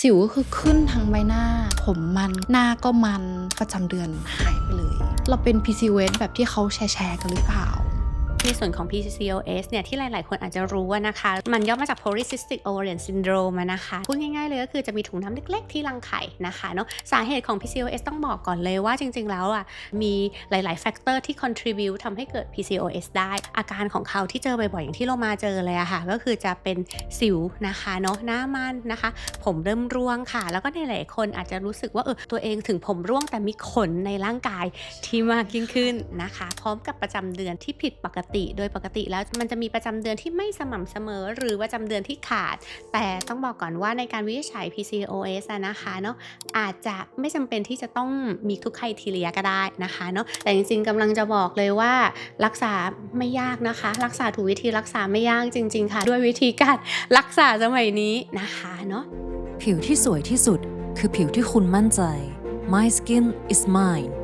สิวก็คือขึ้นทั้งใบหน้า ผมมันหน้าก็มันประจำเดือนหายไปเลย เราเป็น PCOS แบบที่เขาแชร์แชร์กันหรือเปล่า ในส่วนของ PCOS เนี่ยที่หลาย ๆ คนอาจจะรู้ว่านะคะ มันย่อมาจาก Polycystic Ovarian Syndrome นะคะพูดง่าย ๆ เลยก็คือจะมีถุงน้ำเล็ก ๆ ที่รังไข่นะคะเนาะสาเหตุของ PCOS ต้องบอกก่อนเลยว่าจริง ๆ แล้วอะมีหลาย ๆ แฟกเตอร์ที่ contribute ทำให้เกิด PCOS ได้ อาการของเขาที่เจอบ่อย ๆ อย่างที่เรามาเจอเลยอะค่ะ ก็คือจะเป็นสิวนะคะเนาะหน้ามันนะคะ ผมเริ่มร่วงค่ะ แล้วก็ในหลายคนอาจจะรู้สึกว่าเออตัวเองถึงผมร่วงแต่มีขนในร่างกายที่มากยิ่งขึ้นนะคะ พร้อมกับประจำเดือนที่ผิดปกติโดยปกติแล้วมันจะมีประจำเดือนที่ไม่สม่ำเสมอ หรือประจำเดือนที่ขาด แต่ต้องบอกก่อนว่าในการวิจัย PCOS นะคะเนาะอาจจะไม่จำเป็นที่จะต้องมีทุกไครทีเรียก็ได้นะคะเนาะแต่จริงๆกำลังจะบอกเลยว่ารักษาไม่ยากนะคะ รักษาถูกวิธีรักษาไม่ยากจริง ๆ ค่ะ ด้วยวิธีการรักษาสมัยนี้นะคะเนาะผิวที่สวยที่สุด คือผิวที่คุณมั่นใจ My skin is mine